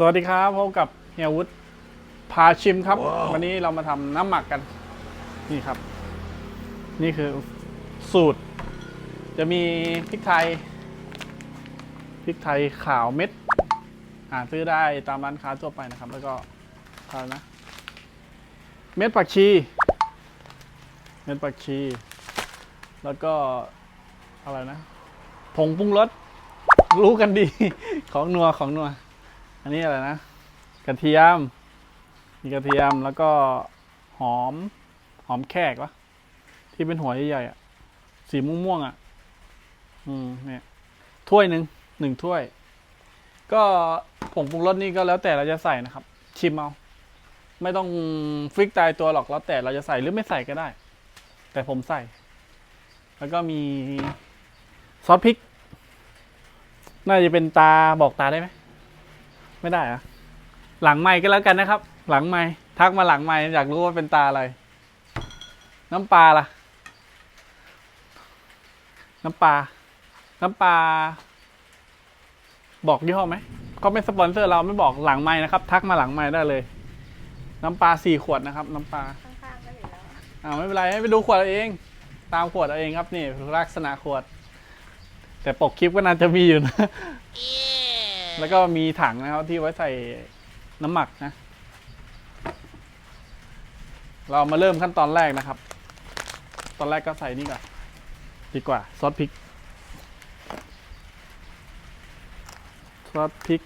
สวัสดีครับพบกับเฮียวุฒิพาชิมครับวันนี้เรามาทำน้ำหมักกัน นี่ครับ นี่คือสูตร จะมีพริกไทยพริกไทยขาวเม็ดหาซื้อได้ตามร้านค้าทั่วไปนะครับ แล้วก็อะไรนะ เม็ดผักชี เม็ดผักชี แล้วก็อะไรนะ ผงปรุงรสรู้กันดีของนัวของนัว อันนี้อะไรนะ กระเทียม มีกระเทียมแล้วก็หอม หอมแขกวะที่เป็นหัวใหญ่ๆอะ สีม่วงๆอะ อืมเนี่ยถ้วยหนึ่งหนึ่งถ้วย ก็ผงปรุงรสนี่ก็แล้วแต่เราจะใส่นะครับ ชิมเอา ไม่ต้องฟิกตายตัวหรอกแล้วแต่เราจะใส่หรือไม่ใส่ก็ได้ แต่ผมใส่ แล้วก็มีซอสพริก น่าจะเป็นตาบอกตาได้ไหม ไม่ได้อะหลังไม้ก็แล้วกันนะครับ หลังไม้ทักมาหลังไม้อยากรู้ว่าเป็นตาอะไร น้ำปลาล่ะ น้ำปลา น้ำปลา บอกยี่ห้อไหมเขาเป็นสปอนเซอร์เราไม่บอกหลังไม้นะครับ ทักมาหลังไม้ได้เลย น้ำปลาสี่ขวดนะครับ น้ำปลาข้างๆก็เห็นแล้วอะอ่าไม่เป็นไรให้ไปดูขวดเอาเอง ตามขวดเอาเองครับนี่ลักษณะขวด แต่ปกคลิปก็น่าจะมีอยู่นะ แล้วก็มีถังนะครับที่ไว้ใส่น้ำหมักนะ เรามาเริ่มขั้นตอนแรกนะครับ ตอนแรกก็ใส่นี่ก่อนดีกว่าซอสพริก ซอสพริก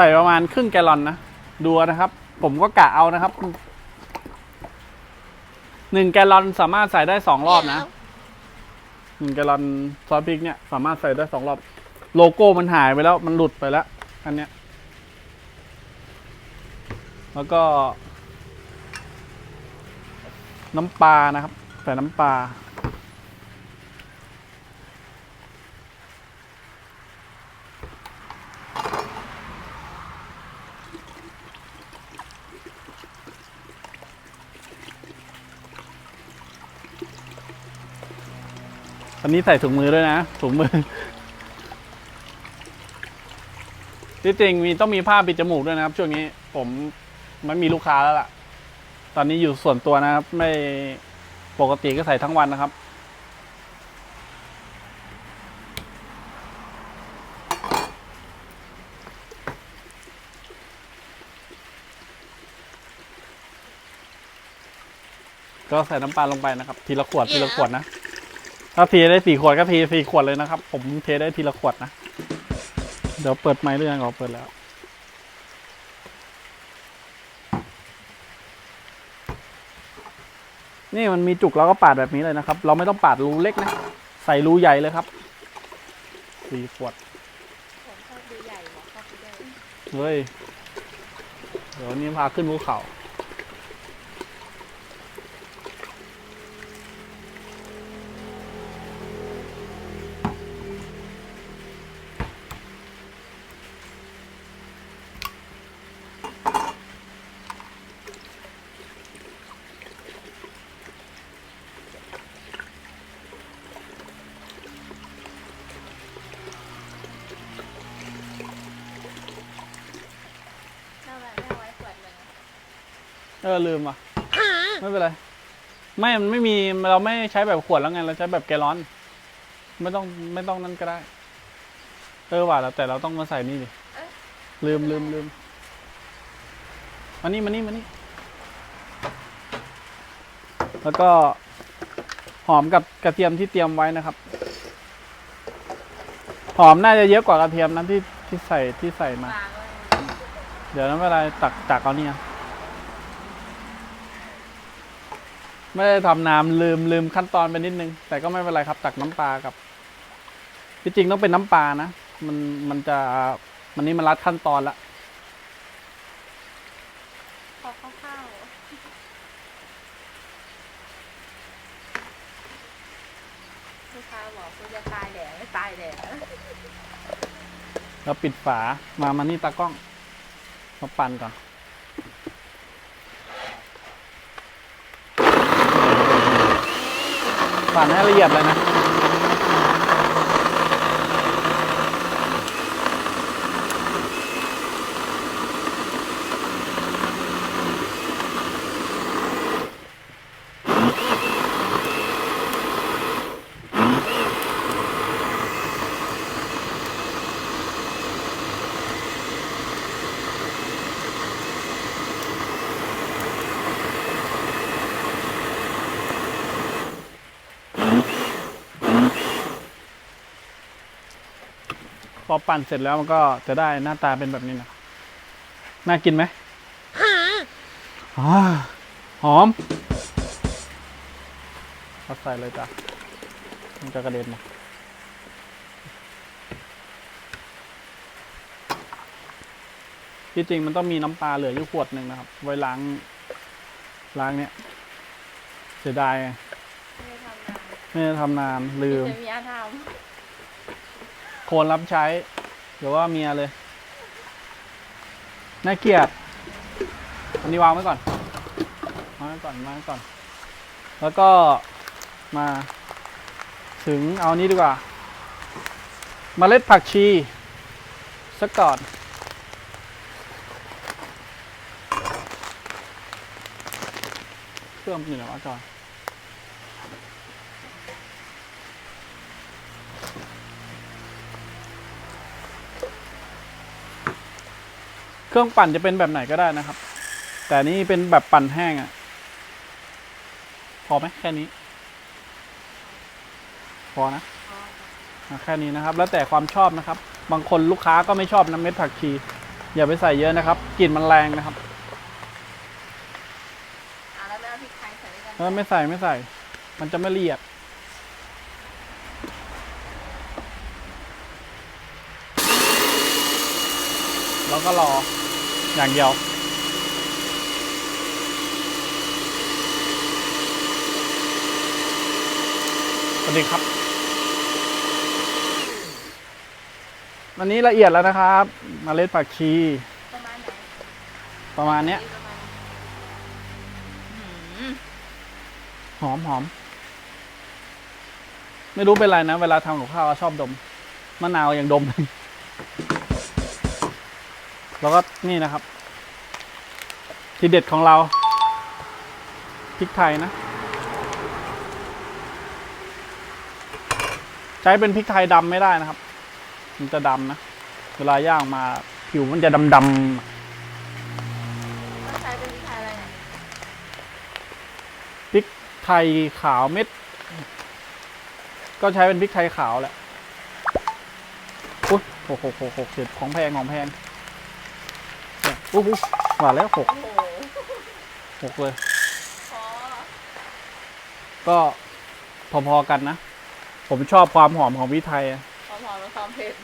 ใส่ประมาณครึ่งแกลลอนนะ ดูนะครับ ผมก็กะเอานะครับหนึ่งแกลลอนสามารถใส่ได้สองรอบนะหนึ่งแกลลอนซอสพริกเนี่ย สามารถใส่ได้สองรอบ โลโก้มันหายไปแล้ว มันหลุดไปแล้ว อันเนี้ย แล้วก็ น้ำปลานะครับ ใส่น้ำปลาันนี้ใส่ถุงมือด้วยนะ ถุงมือ ที่จริงมีต้องมีผ้าปิดจมูกด้วยนะครับ ช่วงนี้ผมไม่มีลูกค้าแล้วล่ะ ตอนนี้อยู่ส่วนตัวนะครับ ไม่ปกติก็ใส่ทั้งวันนะครับก็ใส่น้ำปลาลงไปนะครับ ทีละขวดทีละขวดนะ ถ้าเทได้สี่ขวดก็เทสี่ขวดเลยนะครับ ผมเทได้ทีละขวดนะ เดี๋ยวเปิดไม้เรื่องออกเปิดแล้ว นี่มันมีจุกเราก็ปาดแบบนี้เลยนะครับ เราไม่ต้องปาดรูเล็กนะ ใส่รูใหญ่เลยครับสี่ขวดผมชอบดูใหญ่บอกชอบดูใหญ่เฮ้ย เดี๋ยวนี้พาขึ้นภูเขาน่า เออลืมอะ ไม่เป็นไร ไม่มันไม่มีเราไม่ใช้แบบขวดแล้วไงเราใช้แบบแกลลอน ไม่ต้องไม่ต้องนั่นก็ได้ เออว่าแล้วแต่เราต้องมาใส่นี่ดิลืมลืมลืมมานี่มานี่มานี่แล้วก็หอมกับกระเทียมที่เตรียมไว้นะครับ หอมน่าจะเยอะกว่ากระเทียมนั้นที่ที่ใส่ที่ใส่มาวางไว้เดี๋ยวนั้นเวลาตักตักเอาเนี่ย ไม่ได้ทำน้ำลืมลืมขั้นตอนไปนิดนึง แต่ก็ไม่เป็นไรครับ ตักน้ำปลากับที่จริงต้องเป็นน้ำปลานะ มันมันจะมันนี้มันรัดขั้นตอนละพอคร่าวๆลูกค้าบอกคุณจะตายแดดไม่ตายแดดแล้วปิดฝามามานี่ตากล้องมาปั่นก่อน ปั่นให้ละเอียดเลยนะ พอปั่นเสร็จแล้วมันก็จะได้หน้าตาเป็นแบบนี้นะน่ากินไหมอ่าหอมเอาใส่เลยจ้ะมันจะกระเด็นมาที่จริงมันต้องมีน้ำปลาเหลืออยู่ขวดหนึ่งนะครับ ไว้ล้าง ล้างเนี้ยเสียดายไงไม่ได้ทำนานไม่ได้ทำนานลืม จะมีอาทโคนรับใช้เดี๋ยวว่าเมียเลยน่าเกียดอันนี้วางไว้ก่อนวางไว้ก่อนวางไว้ก่อน แล้วก็มาถึงเอานี้ดีกว่าเมล็ดผักชีสักก่อน เครื่องมันอยู่ไหนวะจอย รื่องปั่นจะเป็นแบบไหนก็ได้นะครับ แต่อันนี่เป็นแบบปั่นแห้งอะ่ะ พอไหมแค่นี้ พอนะำอ๋ออะแค่นี้นะครับ แล้วแต่ความชอบนะครับ บางคนลูกค้าก็ไม่ชอบน้ำเม็ดผักชี อย่าไปใส่เยอะนะครับกลิ่นมันแรงนะครับอะแล้วไม่เอาพริกไทยใส่ด้วยกันเออไม่ใส่ไม่ใส่ มันจะไม่ละเอียดแล้วก็รอ อย่างเดียว สวัสดีครับอันนี้ละเอียดแล้วนะครับมเมล็ดผักชี ประมาณไหนประมาณเนี้ย ประมาณอืมหอมหอม ไม่รู้เป็นไรนะ เวลาทำกับข้าวชอบดม มะนาวอย่างดมเลย แล้วก็นี่นะครับ ทีเด็ดของเราพริกไทยนะ ใช้เป็นพริกไทยดำไม่ได้นะครับ มันจะดำนะ เวลาย่างมาผิวมันจะดำๆต้องใช้เป็นพริกไทยอะไรเนี่ยพริกไทยขาวเม็ด ก็ใช้เป็นพริกไทยขาวแหละอุ้ยหกหกหกหกเจ็ดของแพงของแพง เนี่ยอู้หูหวานแล้วหกโอ้โหหกเลยพอก็พอๆกันนะ ผมชอบความหอมของพริกไทยอะพอพอแล้วความเผ็ด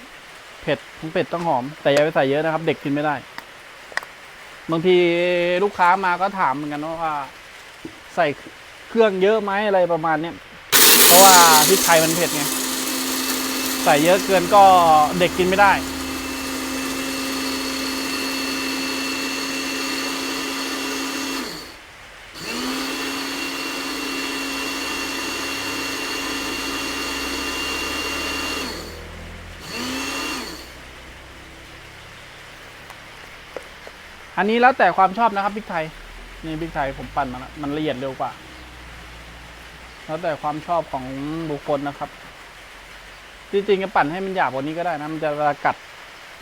เผ็ดทั้งเผ็ดต้องหอม แต่อย่าไปใส่เยอะนะครับ เด็กกินไม่ได้ บางทีลูกค้ามาก็ถามเหมือนกันว่า ใส่เครื่องเยอะไหมอะไรประมาณเนี้ยเพราะว่าพริกไทยมันเผ็ดไง ใส่เยอะเกินก็เด็กกินไม่ได้ อันนี้แล้วแต่ความชอบนะครับพริกไทย นี่พริกไทยผมปั่นมาแล้วมันละเอียดเร็วกว่า แล้วแต่ความชอบของบุคคลนะครับ จริงๆก็ปั่นให้มันหยาบกว่านี้ก็ได้นะมันจะเวลากัด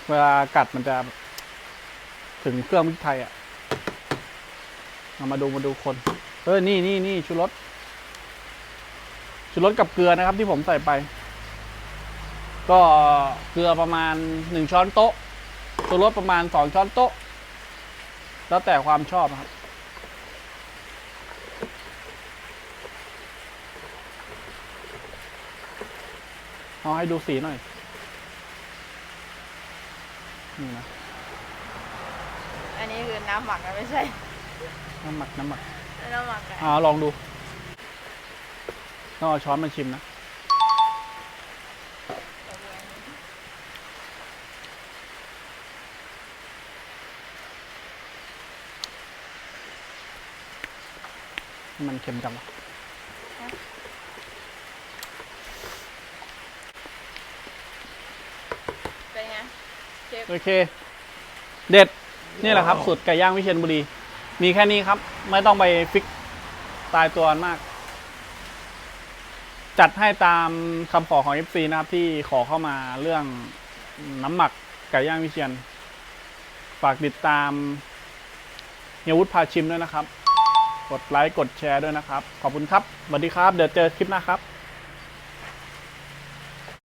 เวลากัดมันจะถึงเครื่องพริกไทยอะ่ะเอามาดูมาดูคนเออนี่นี่นี่ชูรสชูรสกับเกลือนะครับ ที่ผมใส่ไป ก็เกลือประมาณหนึ่งช้อนโต๊ะชูรสประมาณสองช้อนโต๊ะ แล้วแต่ความชอบนะครับ เอาให้ดูสีหน่อย นี่นะ อันนี้คือน้ำหมักนะไม่ใช่ น้ำหมักน้ำหมักน้ำหมักอะอ่าลองดูต้องเอาช้อนมาชิมนะ มันเค็มจังไงเชโอเค เด็ด นี่แหละครับ สูตรไก่ย่างวิเชียรบุรี มีแค่นี้ครับ ไม่ต้องไปฟิกตายตัวมาก จัดให้ตามคำขอของ FC นะครับ ที่ขอเข้ามาเรื่องน้ำหมักไก่ย่างวิเชียรฝากติดตามเฮียวุฒิพาชิมด้วยนะครับ กดไลค์กดแชร์ด้วยนะครับ ขอบคุณครับสวัสดีครับ เดี๋ยวเจอคลิปหน้าครับ